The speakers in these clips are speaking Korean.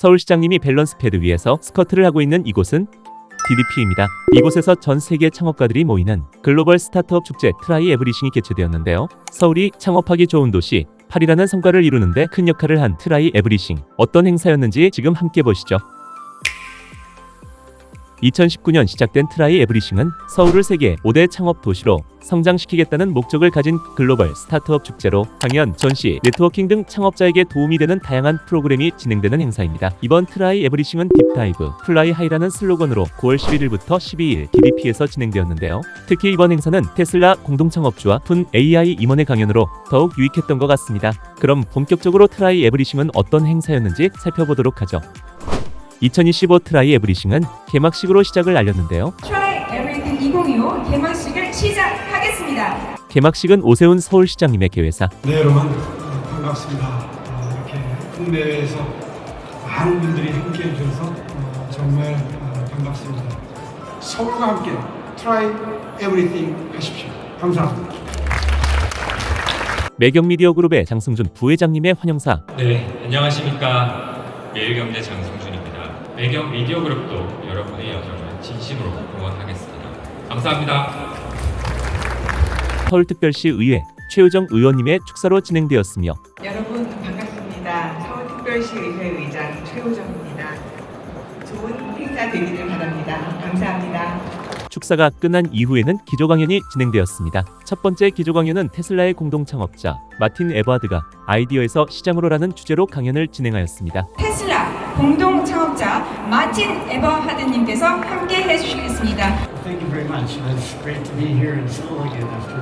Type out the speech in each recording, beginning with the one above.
서울시장님이 밸런스 패드 위에서 스커트를 하고 있는 이곳은 DDP입니다. 이곳에서 전 세계 창업가들이 모이는 글로벌 스타트업 축제 트라이 에브리싱이 개최되었는데요. 서울이 창업하기 좋은 도시 8이라는 성과를 이루는데 큰 역할을 한 트라이 에브리싱 어떤 행사였는지 지금 함께 보시죠. 2019년 시작된 트라이 에브리싱은 서울을 세계 5대 창업 도시로 성장시키겠다는 목적을 가진 글로벌 스타트업 축제로 강연, 전시, 네트워킹 등 창업자에게 도움이 되는 다양한 프로그램이 진행되는 행사입니다. 이번 트라이 에브리싱은 딥다이브, 플라이 하이라는 슬로건으로 9월 11일부터 12일 DDP에서 진행되었는데요. 특히 이번 행사는 테슬라 공동창업주와 푼 AI 임원의 강연으로 더욱 유익했던 것 같습니다. 그럼 본격적으로 트라이 에브리싱은 어떤 행사였는지 살펴보도록 하죠. 2025 트라이 에브리싱은 개막식으로 시작을 알렸는데요. Try Everything 2025 개막식을 시작하겠습니다. 개막식은 오세훈 서울시장님의 개회사 네 여러분 어, 반갑습니다. 어, 이렇게 국내외에서 많은 분들이 함께해 주셔서 어, 정말 어, 반갑습니다. 서울과 함께 Try Everything 하십시오. 감사합니다. 매경미디어 그룹의 장승준 부회장님의 환영사 네, 안녕하십니까. 매일경제 장승준 매경 미디어 그룹도 여러분의 여정을 진심으로 응원하겠습니다. 감사합니다. 서울특별시 의회 최우정 의원님의 축사로 진행되었으며 여러분 반갑습니다. 서울특별시 의회 의장 최호정입니다. 좋은 행사 되기를 바랍니다. 감사합니다. 축사가 끝난 이후에는 기조 강연이 진행되었습니다. 첫 번째 기조 강연은 테슬라의 공동 창업자 마틴 에버하드가 아이디어에서 시장으로라는 주제로 강연을 진행하였습니다. 테슬라 공동 창업자 마틴 에버하드님께서 함께 해주시겠습니다. Thank you very much. It's great to be here in Seoul again after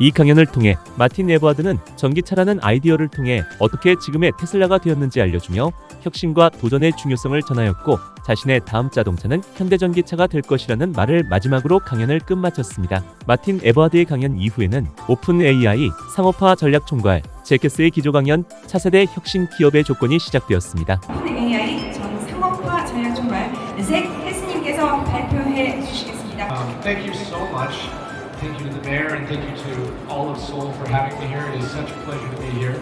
이 강연을 통해 마틴 에버하드는 전기차라는 아이디어를 통해 어떻게 지금의 테슬라가 되었는지 알려주며 혁신과 도전의 중요성을 전하였고 자신의 다음 자동차는 현대전기차가 될 것이라는 말을 마지막으로 강연을 끝마쳤습니다. 마틴 에버하드의 강연 이후에는 오픈 AI 상업화 전략 총괄 제케스의 기조 강연 차세대 혁신 기업의 조건이 시작되었습니다. AI 전 상업화 전략 총괄 잭 헤스님께서 발표해 주시겠습니다. Um, thank you so much. Thank you to the mayor and thank you to all of Seoul for having me here. It is such a pleasure to be here.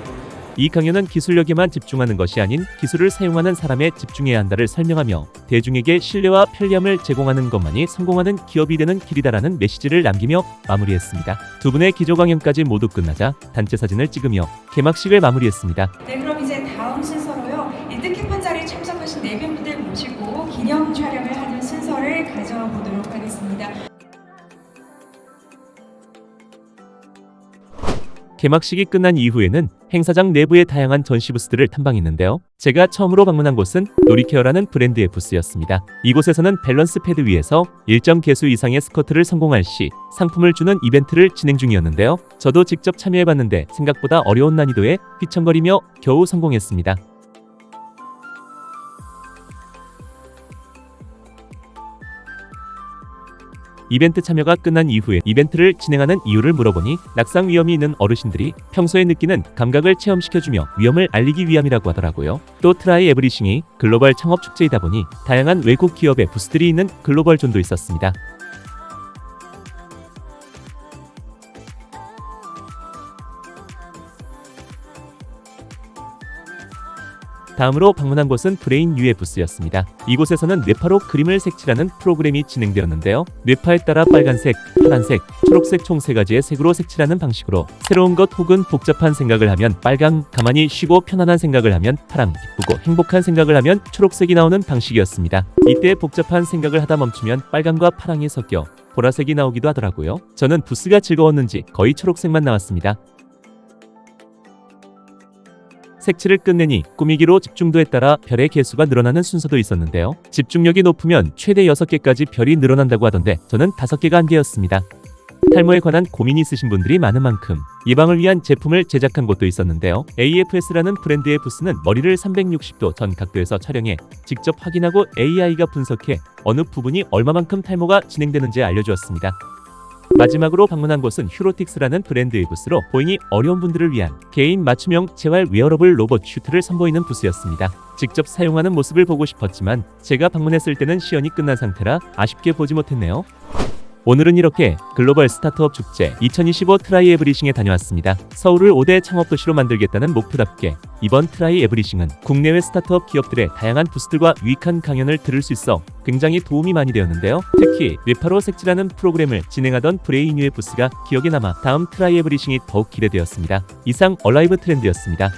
이 강연은 기술력에만 집중하는 것이 아닌 기술을 사용하는 사람에 집중해야 한다를 설명하며 대중에게 신뢰와 편리함을 제공하는 것만이 성공하는 기업이 되는 길이다라는 메시지를 남기며 마무리했습니다. 두 분의 기조 강연까지 모두 끝나자 단체 사진을 찍으며 개막식을 마무리했습니다. 네, 그럼 이제 다음 순서로요. 이 뜻깊은 자리에 참석하신 네 분들 모시고 기념 촬영을 하는 순서를 가져보도록 하겠습니다. 개막식이 끝난 이후에는 행사장 내부의 다양한 전시 부스들을 탐방했는데요. 제가 처음으로 방문한 곳은 노리케어라는 브랜드의 부스였습니다. 이곳에서는 밸런스 패드 위에서 1점 개수 이상의 스커트를 성공할 시 상품을 주는 이벤트를 진행 중이었는데요. 저도 직접 참여해봤는데 생각보다 어려운 난이도에 휘청거리며 겨우 성공했습니다. 이벤트 참여가 끝난 이후에 이벤트를 진행하는 이유를 물어보니 낙상 위험이 있는 어르신들이 평소에 느끼는 감각을 체험시켜주며 위험을 알리기 위함이라고 하더라고요. 또 트라이 에브리싱이 글로벌 창업 축제이다 보니 다양한 외국 기업의 부스들이 있는 글로벌 존도 있었습니다. 다음으로 방문한 곳은 브레인 유의 부스였습니다. 이곳에서는 뇌파로 그림을 색칠하는 프로그램이 진행되었는데요. 뇌파에 따라 빨간색, 파란색, 초록색 총 세 가지의 색으로 색칠하는 방식으로 새로운 것 혹은 복잡한 생각을 하면 빨강, 가만히 쉬고 편안한 생각을 하면 파랑, 기쁘고 행복한 생각을 하면 초록색이 나오는 방식이었습니다. 이때 복잡한 생각을 하다 멈추면 빨강과 파랑이 섞여 보라색이 나오기도 하더라고요. 저는 부스가 즐거웠는지 거의 초록색만 나왔습니다. 색칠을 끝내니 꾸미기로 집중도에 따라 별의 개수가 늘어나는 순서도 있었는데요. 집중력이 높으면 최대 6개까지 별이 늘어난다고 하던데 저는 5개가 한계였습니다. 탈모에 관한 고민이 있으신 분들이 많은 만큼 예방을 위한 제품을 제작한 곳도 있었는데요. AFS라는 브랜드의 부스는 머리를 360도 전 각도에서 촬영해 직접 확인하고 AI가 분석해 어느 부분이 얼마만큼 탈모가 진행되는지 알려주었습니다. 마지막으로 방문한 곳은 휴로틱스라는 브랜드의 부스로 보행이 어려운 분들을 위한 개인 맞춤형 재활 웨어러블 로봇 슈트를 선보이는 부스였습니다. 직접 사용하는 모습을 보고 싶었지만 제가 방문했을 때는 시연이 끝난 상태라 아쉽게 보지 못했네요. 오늘은 이렇게 글로벌 스타트업 축제 2025 트라이 에브리싱에 다녀왔습니다. 서울을 5대 창업 도시로 만들겠다는 목표답게 이번 트라이 에브리싱은 국내외 스타트업 기업들의 다양한 부스들과 유익한 강연을 들을 수 있어 굉장히 도움이 많이 되었는데요. 특히 뇌파로 색칠하는 프로그램을 진행하던 브레이뉴의 부스가 기억에 남아 다음 트라이 에브리싱이 더욱 기대되었습니다. 이상 얼라이브 트렌드였습니다.